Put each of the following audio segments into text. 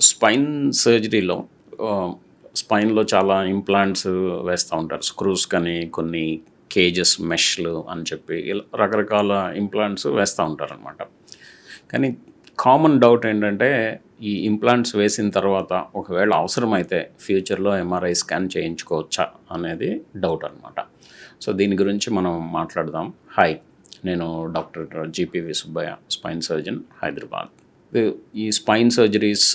Spine సర్జరీలో స్పైన్లో చాలా implants వేస్తూ ఉంటారు. స్క్రూస్ కానీ కొన్ని కేజెస్ మెష్లు అని చెప్పి ఇలా రకరకాల ఇంప్లాంట్స్ వేస్తూ ఉంటారు అనమాట కానీ కామన్ డౌట్ ఏంటంటే ఈ ఇంప్లాంట్స్ వేసిన తర్వాత ఒకవేళ అవసరమైతే ఫ్యూచర్లో ఎంఆర్ఐ స్కాన్ చేయించుకోవచ్చా అనేది డౌట్ అనమాట సో దీని గురించి మనం మాట్లాడదాం. హాయ్ నేను doctor GPV Subbaiah spine surgeon Hyderabad. ఈ స్పైన్ సర్జరీస్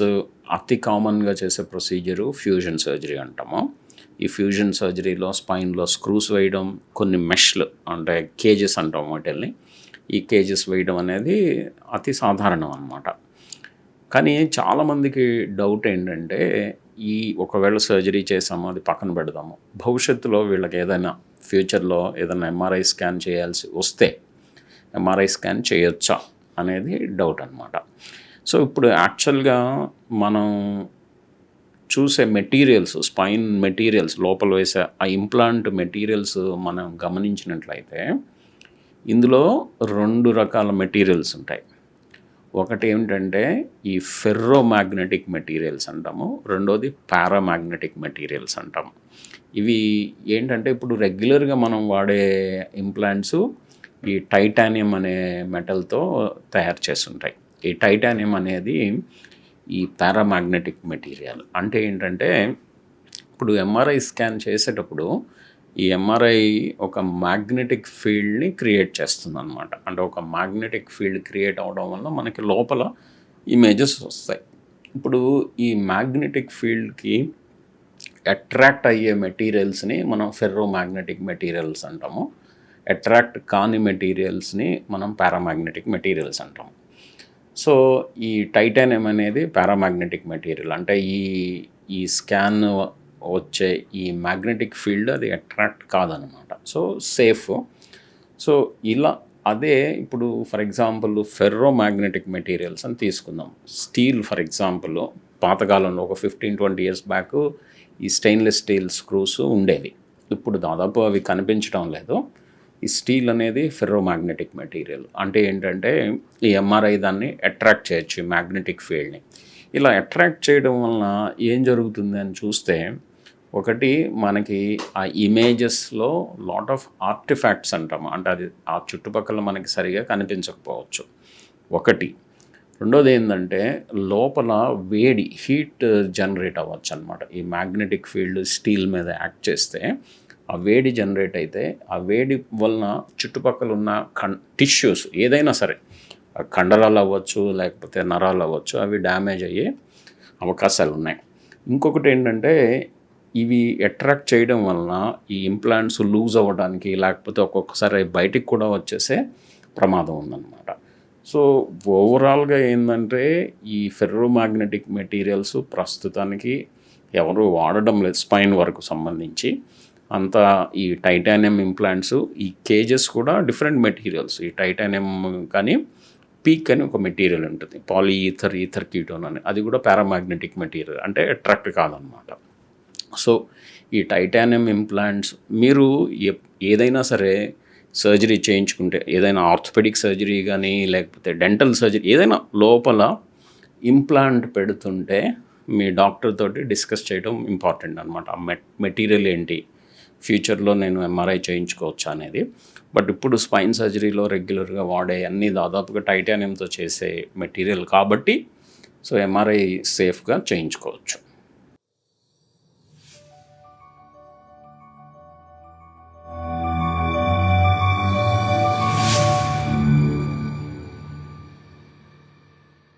అతి కామన్గా చేసే ప్రొసీజరు ఫ్యూజన్ సర్జరీ అంటాము. ఈ ఫ్యూజన్ సర్జరీలో స్పైన్లో స్క్రూస్ వేయడం కొన్ని మెష్లు అంటే కేజెస్ అంటాం వాటిల్ని. ఈ కేజెస్ వేయడం అనేది అతి సాధారణం అన్నమాట. కానీ చాలామందికి డౌట్ ఏంటంటే ఈ ఒకవేళ సర్జరీ చేసాము అది పక్కన పెడదాము. భవిష్యత్తులో వీళ్ళకి ఏదైనా ఫ్యూచర్లో ఏదైనా ఎంఆర్ఐ స్కాన్ చేయాల్సి వస్తే ఎంఆర్ఐ స్కాన్ చేయొచ్చా అనేది డౌట్ అనమాట సో ఇప్పుడు యాక్చువల్గా మనం చూసే మెటీరియల్స్ స్పైన్ మెటీరియల్స్ లోపల వేసే ఆ ఇంప్లాంట్ మెటీరియల్స్ మనం గమనించినట్లయితే ఇందులో రెండు రకాల మెటీరియల్స్ ఉంటాయి. ఒకటి ఏమిటంటే ఈ ఫెర్రో మ్యాగ్నెటిక్ మెటీరియల్స్ అంటాము. రెండోది పారామాగ్నెటిక్ మెటీరియల్స్ అంటాము. ఇవి ఏంటంటే ఇప్పుడు రెగ్యులర్గా మనం వాడే ఇంప్లాంట్స్ ఈ టైటానియం అనే మెటల్తో తయారు చేస్తుంటాయి. ఈ టైటానియం అనేది ఈ పారామాగ్నెటిక్ మెటీరియల్. అంటే ఏంటంటే ఇప్పుడు ఎంఆర్ఐ స్కాన్ చేసేటప్పుడు ఈ ఎంఆర్ఐ ఒక మ్యాగ్నెటిక్ ఫీల్డ్ని క్రియేట్ చేస్తుంది అనమాట అంటే ఒక మ్యాగ్నెటిక్ ఫీల్డ్ క్రియేట్ అవడం వల్ల మనకి లోపల ఇమేజెస్ వస్తాయి. ఇప్పుడు ఈ మ్యాగ్నెటిక్ ఫీల్డ్కి అట్రాక్ట్ అయ్యే మెటీరియల్స్ని మనం ఫెర్రో మ్యాగ్నెటిక్ మెటీరియల్స్ అంటాము. అట్రాక్ట్ కాని మెటీరియల్స్ని మనం పారామాగ్నెటిక్ మెటీరియల్స్ అంటాము. సో ఈ టైటానియం అనేది పారామాగ్నెటిక్ మెటీరియల్. అంటే ఈ ఈ స్కాన్ వచ్చే ఈ మ్యాగ్నెటిక్ ఫీల్డ్ అది అట్రాక్ట్ కాదనమాట. So safe. సో ఇలా అదే ఇప్పుడు for example ferro magnetic materials అని తీసుకుందాం. స్టీల్ ఫర్ ఎగ్జాంపుల్ పాతకాలంలో ఒక ఫిఫ్టీన్ ట్వంటీ ఇయర్స్ బ్యాక్ ఈ స్టెయిన్లెస్ స్టీల్ స్క్రూస్ ఉండేవి. ఇప్పుడు దాదాపు అవి కనిపించడం లేదు. ఈ స్టీల్ అనేది ఫెర్రో మ్యాగ్నెటిక్ మెటీరియల్. అంటే ఏంటంటే ఈ ఎంఆర్ఐ దాన్ని అట్రాక్ట్ చేయొచ్చు ఈ మ్యాగ్నెటిక్ ఫీల్డ్ని. ఇలా అట్రాక్ట్ చేయడం వలన ఏం జరుగుతుంది అని చూస్తే ఒకటి మనకి ఆ ఇమేజెస్లో లాట్ ఆఫ్ ఆర్టిఫాక్ట్స్ అంటాం. అంటే అది ఆ చుట్టుపక్కల మనకి సరిగా కనిపించకపోవచ్చు. ఒకటి. రెండోది ఏంటంటే లోపల వేడి హీట్ జనరేట్ అవ్వచ్చు అనమాట ఈ మ్యాగ్నెటిక్ ఫీల్డ్ స్టీల్ మీద యాక్ట్ చేస్తే ఆ వేడి జనరేట్ అయితే ఆ వేడి వలన చుట్టుపక్కల ఉన్న కం టిష్యూస్ ఏదైనా సరే ఆ కండరాలు అవ్వచ్చు లేకపోతే నరాలు అవ్వచ్చు అవి డ్యామేజ్ అయ్యే అవకాశాలు ఉన్నాయి. ఇంకొకటి ఏంటంటే ఇవి అట్రాక్ట్ చేయడం వలన ఈ ఇంప్లాంట్స్ లూజ్ అవ్వడానికి లేకపోతే ఒక్కొక్కసారి బయటికి కూడా వచ్చేసే ప్రమాదం ఉందన్నమాట. సో ఓవరాల్గా ఏంటంటే ఈ ఫెర్రోమాగ్నెటిక్ మెటీరియల్స్ ప్రస్తుతానికి ఎవరు వాడడం లేదు స్పైన్ వరకు సంబంధించి. అంతా ఈ టైటానియం ఇంప్లాంట్స్ ఈ కేజెస్ కూడా డిఫరెంట్ మెటీరియల్స్. ఈ టైటానియం కానీ పీక్ అని ఒక మెటీరియల్ ఉంటుంది. పాలీ ఈథర్ ఈథర్ కీటోన్ అని. అది కూడా పారామాగ్నెటిక్ మెటీరియల్. అంటే అట్రాక్ట్ కాదనమాట. సో ఈ టైటానియం ఇంప్లాంట్స్ మీరు ఎప్- ఏదైనా సరే సర్జరీ చేయించుకుంటే ఏదైనా ఆర్థోపెడిక్ సర్జరీ కానీ లేకపోతే డెంటల్ సర్జరీ ఏదైనా లోపల ఇంప్లాంట్ పెడుతుంటే మీ డాక్టర్ తోటి డిస్కస్ చేయడం ఇంపార్టెంట్ అనమాట ఆ మెట్ మెటీరియల్ ఏంటి? ఫ్యూచర్లో నేను ఎంఆర్ఐ చేయించుకోవచ్చా అనేది. బట్ ఇప్పుడు స్పైన్ సర్జరీలో రెగ్యులర్గా వాడే అన్ని దాదాపుగా టైటానియంతో చేసే మెటీరియల్ కాబట్టి సో ఎంఆర్ఐ సేఫ్గా చేయించుకోవచ్చు.